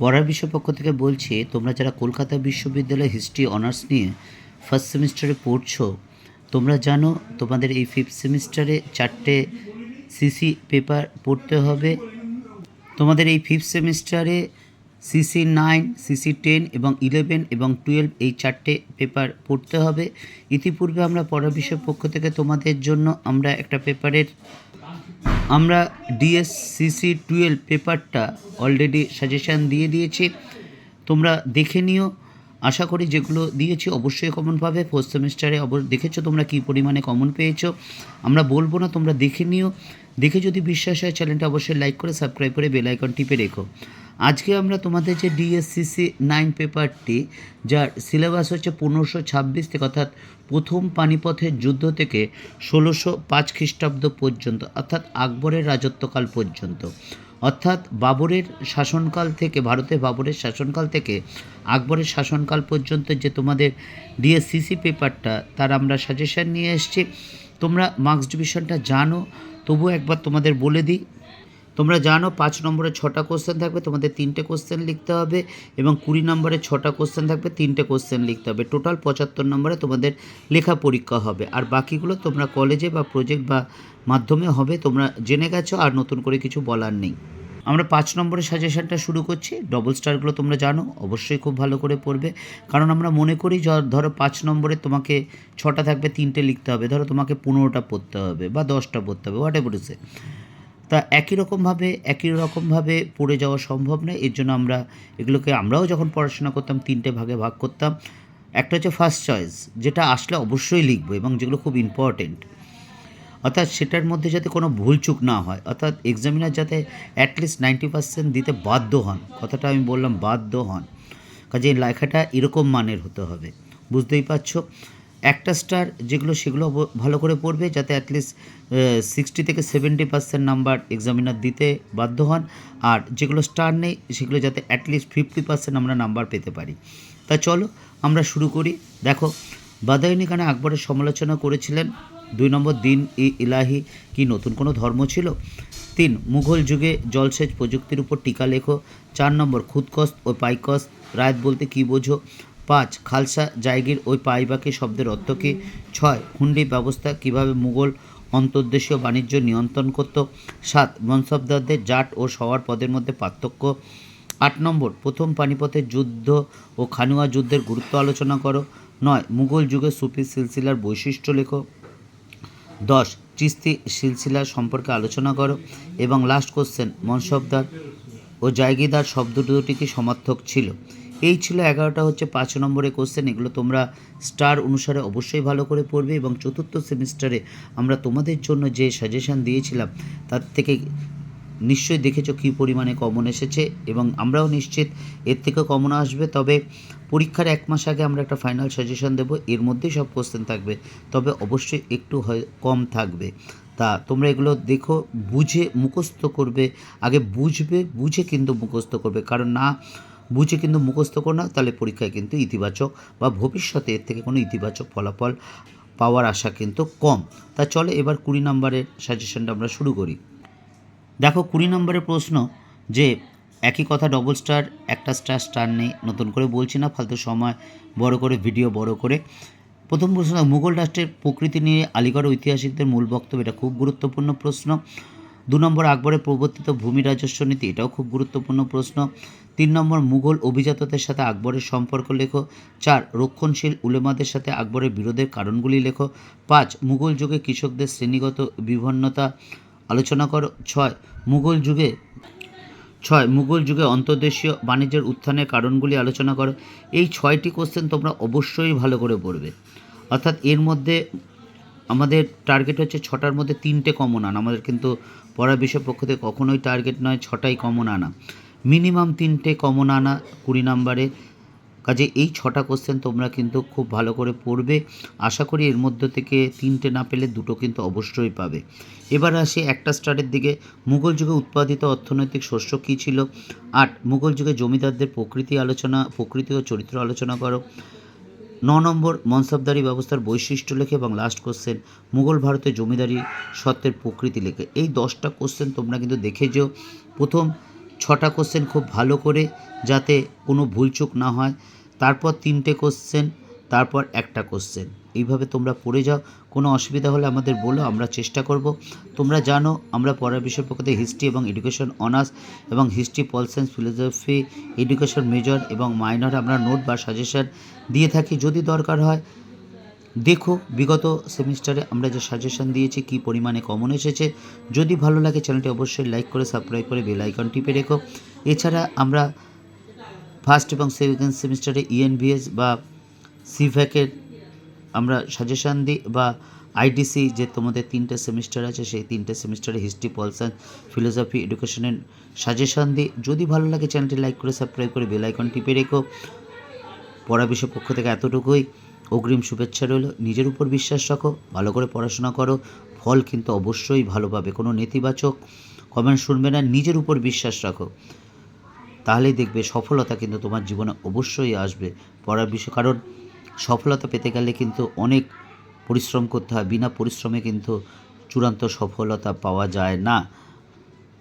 পড়ার বিষয় পক্ষ থেকে বলছি, তোমরা যারা কলকাতা বিশ্ববিদ্যালয়ে হিস্ট্রি অনার্স নিয়ে ফার্স্ট সেমিস্টারে পড়ছো, তোমরা জানো তোমাদের এই ফিফথ সেমিস্টারে চারটে সিসি পেপার পড়তে হবে। তোমাদের এই ফিফথ সেমিস্টারে সিসি নাইন সিসি টেন এবং ইলেভেন এবং টুয়েলভ এই চারটে পেপার পড়তে হবে। ইতিপূর্বে আমরা পড়ার বিষয় পক্ষ থেকে তোমাদের জন্য আমরা একটা পেপারের আমরা ডিএসসিসি টুয়েলভ পেপারটা অলরেডি সাজেশান দিয়ে দিয়েছি। তোমরা দেখে নিও। আশা করি যেগুলো দিয়েছি অবশ্যই কমন পাবে। ফোর্থ সেমিস্টারে অব দেখেছ তোমরা কী পরিমাণে কমন পেয়েছ। আমরা বলব না, তোমরা দেখে নিও। দেখে যদি বিশ্বাস হয় চ্যানেলটা অবশ্যই লাইক করে সাবস্ক্রাইব করে বেল আইকন টিপে রেখো। আজকে আমরা তোমাদের যে ডিএসসিসি নাইন পেপারটি যার সিলেবাস হচ্ছে পনেরোশো ছাব্বিশ থেকে, অর্থাৎ প্রথম পানিপথের যুদ্ধ থেকে ষোলোশো পাঁচ খ্রিস্টাব্দ পর্যন্ত, অর্থাৎ আকবরের রাজত্বকাল পর্যন্ত। অর্থাৎ বাবরের শাসনকাল থেকে ভারতে বাবরের শাসনকাল থেকে, আকবরের শাসনকাল পর্যন্ত যে তোমাদের ডিএসসিসি পেপারটা তার আমরা সাজেশন নিয়ে এসেছি। তোমরা মার্কস ডিভিশনটা জানো, তবুও একবার তোমাদের বলে দিই। তোমরা জানো পাঁচ নম্বরে ছটা কোশ্চেন থাকবে, তোমাদের তিনটে কোশ্চেন লিখতে হবে এবং কুড়ি নম্বরে ছটা কোশ্চেন থাকবে, তিনটে কোশ্চেন লিখতে হবে। টোটাল পঁচাত্তর নম্বরে তোমাদের লেখা পরীক্ষা হবে। আর বাকিগুলো তোমরা কলেজে বা প্রজেক্ট বা মাধ্যমে হবে, তোমরা জেনে গেছো, আর নতুন করে কিছু বলার নেই। আমরা পাঁচ নম্বরের সাজেশনটা শুরু করছি। ডবল স্টারগুলো তোমরা জানো, অবশ্যই খুব ভালো করে পড়বে। কারণ আমরা মনে করি ধরো পাঁচ নম্বরে তোমাকে ছটা থাকবে, তিনটে লিখতে হবে। ধরো তোমাকে পনেরোটা পড়তে হবে বা দশটা পড়তে হবে হোয়াট এভার তা একই রকমভাবে একই রকমভাবে পড়ে যাওয়া সম্ভব নয়। এর জন্য আমরা এগুলোকে আমরাও যখন পড়াশোনা করতাম, তিনটে ভাগে ভাগ করতাম। একটা হচ্ছে ফার্স্ট চয়েস যেটা আসলে অবশ্যই লিখব এবং যেগুলো খুব ইম্পর্টেন্ট অর্থাৎ সেটার মধ্যে যাতে কোনো ভুলচুক না হয়, অর্থাৎ এক্সামিনার যাতে অ্যাটলিস্ট নাইনটি পার্সেন্ট দিতে বাধ্য হন, কথাটা আমি বললাম বাধ্য হন। কাজে লেখাটা এরকম মানের হতে হবে। বুঝতেই পারছ? একটা স্টার যেগুলো সেগুলো ভালো করে পড়বে যাতে অ্যাটলিস্ট সিক্সটি থেকে সেভেন্টি পার্সেন্ট নাম্বার এক্সামিনার দিতে বাধ্য হন। আর যেগুলো স্টার নেই, সেগুলো যাতে অ্যাটলিস্ট ফিফটি পার্সেন্ট আমরা নাম্বার পেতে পারি। তা চলো, আমরা শুরু করি। দেখো, বাদায়নি খানে আকবরের সমালোচনা করেছিলেন, দুই নম্বর দিন ই ইলাহি কি নতুন কোনো ধর্ম ছিল? তিন, মুঘল যুগে জলসেচ প্রযুক্তির উপর টিকা লেখো। চার নম্বর, খুদকস ও পাইকস, রায়ত বলতে কি বোঝো? পাঁচ, খালসা জায়গির ওই পাইবাকি শব্দের অর্থ কী? ছয় হুন্ডি ব্যবস্থা কীভাবে মুঘল অন্তর্দেশীয় বাণিজ্য নিয়ন্ত্রণ করত? সাত, মনসবদারদের জাট ও সওয়ার পদের মধ্যে পার্থক্য। আট নম্বর, প্রথম পানিপথের যুদ্ধ ও খানুয়া যুদ্ধের গুরুত্ব আলোচনা করো। নয়, মুঘল যুগে সুফি সিলসিলার বৈশিষ্ট্য লেখো। দশ, চিস্তি সিলসিলা সম্পর্কে আলোচনা করো। এবং লাস্ট কোশ্চেন মনসবদার ও জায়গিদার শব্দ দুটি কি সমার্থক ছিল? এই ছিল এগারোটা হচ্ছে পাঁচ নম্বরের কোশ্চেন এগুলো তোমরা স্টার অনুসারে অবশ্যই ভালো করে পড়বে এবং চতুর্থ সেমিস্টারে আমরা তোমাদের জন্য যে সাজেশন দিয়েছিলাম, তার থেকে নিশ্চয়ই দেখেছ কী পরিমাণে কমন এসেছে এবং আমরাও নিশ্চিত এর থেকেও কমন আসবে। তবে পরীক্ষার এক মাস আগে আমরা একটা ফাইনাল সাজেশন দেবো, এর মধ্যেই সব কোশ্চেন থাকবে, তবে অবশ্যই একটু হয়, কম থাকবে। তা তোমরা এগুলো দেখো, বুঝে মুখস্থ করবে, আগে বুঝবে, বুঝে কিন্তু মুখস্থ করবে, কারণ না বুঝে কিন্তু মুখস্থ করো না, তাহলে পরীক্ষায় কিন্তু ইতিবাচক বা ভবিষ্যতে এর থেকে কোনো ইতিবাচক ফলাফল পাওয়ার আশা কিন্তু কম। তা চলে এবার কুড়ি নম্বরের সাজেশনটা আমরা শুরু করি। দেখো, কুড়ি নম্বরের প্রশ্ন যে, একই কথা ডবল স্টার একটা স্টার স্টার নেই, নতুন করে বলছি না, ফালতু সময়, বড় করে ভিডিও বড় করে। প্রথম প্রশ্ন, মুঘল রাষ্ট্রের প্রকৃতি নিয়ে আলিগড় ঐতিহাসিকদের মূল বক্তব্য, এটা খুব গুরুত্বপূর্ণ প্রশ্ন। দু নম্বর আকবরের প্রবর্তিত ভূমি রাজস্ব নীতি, এটাও খুব গুরুত্বপূর্ণ প্রশ্ন। তিন নম্বর মুঘল অভিজাতদের সাথে আকবরের সম্পর্ক লেখো। চার, রক্ষণশীল উলেমাদের সাথে আকবরের বিরোধের কারণগুলি লেখো। পাঁচ, মুঘল যুগে কৃষকদের শ্রেণীগত বিভিন্নতা আলোচনা করো। ছয়, মুঘল যুগে, ছয়, মুঘল যুগে অন্তর্দেশীয় বাণিজ্যের উত্থানের কারণগুলি আলোচনা করো। এই ছয়টি কোশ্চেন তোমরা অবশ্যই ভালো করে পড়বে। অর্থাৎ এর মধ্যে আমাদের টার্গেট হচ্ছে ছটার মধ্যে তিনটে কমন আনা আমাদের কিন্তু পড়ার বিষয় পক্ষ থেকে কখনোই টার্গেট নয়, ছটাই কমন আনা। মিনিমাম তিনটে কমন আনা কুড়ি নাম্বারে। কাজে এই ছটা কোশ্চেন তোমরা কিন্তু খুব ভালো করে পড়বে। আশা করি এর মধ্যে থেকে তিনটে না পেলে দুটো কিন্তু অবশ্যই পাবে। এবার আসি একটা স্টারের দিকে। মুঘল যুগে উৎপাদিত অর্থনৈতিক শস্য কী ছিল? আট, মুঘল যুগে জমিদারদের প্রকৃতি আলোচনা, প্রকৃতি ও চরিত্র আলোচনা করো। ন নম্বর মনসাবদারি ব্যবস্থার বৈশিষ্ট্য লেখে এবং লাস্ট কোশ্চেন মুঘল ভারতে জমিদারি সত্ত্বের প্রকৃতি লেখে। এই দশটা কোশ্চেন তোমরা কিন্তু দেখে যেও। প্রথম ছটা কোশ্চেন খুব ভালো করে যাতে কোনো ভুলচুক না হয়। তারপর তিনটে কোশ্চেন তারপর একটা কোশ্চেন এইভাবে তোমরা পড়ে যাও, কোনো অসুবিধা হলে আমাদের বলো, আমরা চেষ্টা করব। তোমরা জানো, আমরা পড়ার বিষয় পক্ষ হিস্ট্রি এবং এডুকেশন অনার্স এবং history pol science philosophy education major এবং মাইনর আমরা নোট বা সাজেশন দিয়ে থাকি। যদি দরকার হয়, দেখো, বিগত সেমিস্টারে আমরা যে সাজেশন দিয়েছি, কী পরিমাণে কমন এসেছে। যদি ভালো লাগে চ্যানেলটি অবশ্যই লাইক করে সাবস্ক্রাইব করে বেল আইকন টিপে রেখো। এছাড়া আমরা ফার্স্ট এবং সেকেন্ড সেমিস্টারে ইএনভিএস বা সিভ্যাকের আমরা সাজেশান দিই বা আইডিসি যে তোমাদের তিনটে সেমিস্টার আছে, সেই তিনটে সেমিস্টারে হিস্ট্রি পলসান ফিলোসফি এডুকেশনের সাজেশান দিই। যদি ভালো লাগে চ্যানেলটি লাইক করে সাবস্ক্রাইব করে বেল আইকন টিপে রেখো। পড়া বিষয় পক্ষ থেকে এতটুকুই। অগ্রিম শুভেচ্ছা রইল। নিজের উপর বিশ্বাস রাখো, ভালো করে পড়াশোনা করো। ফল কিন্তু অবশ্যই ভালো পাবে, কোনো নেতিবাচক কমেন্ট শুনবে না। নিজের উপর বিশ্বাস রাখো। তাহলেই দেখবে সফলতা কিন্তু তোমার জীবনে অবশ্যই আসবে। পড়ার বিষয়, কারণ সফলতা পেতে গেলে কিন্তু অনেক পরিশ্রম করতে হয়। বিনা পরিশ্রমে কিন্তু চূড়ান্ত সফলতা পাওয়া যায় না।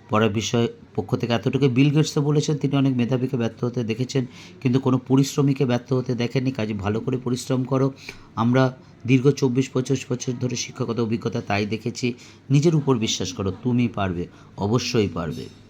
পড়ার বিষয়, পক্ষ থেকে এতটুকু বিল গেটসও বলেছেন, তিনি অনেক মেধাবীকে ব্যর্থ হতে দেখেছেন, কিন্তু কোনো পরিশ্রমীকে ব্যর্থ হতে দেখেননি। কাজে ভালো করে পরিশ্রম করো। আমরা দীর্ঘ চব্বিশ, পঁচিশ বছর ধরে শিক্ষকতা অভিজ্ঞতা তাই দেখেছি। নিজের উপর বিশ্বাস করো, তুমি পারবে, অবশ্যই পারবে।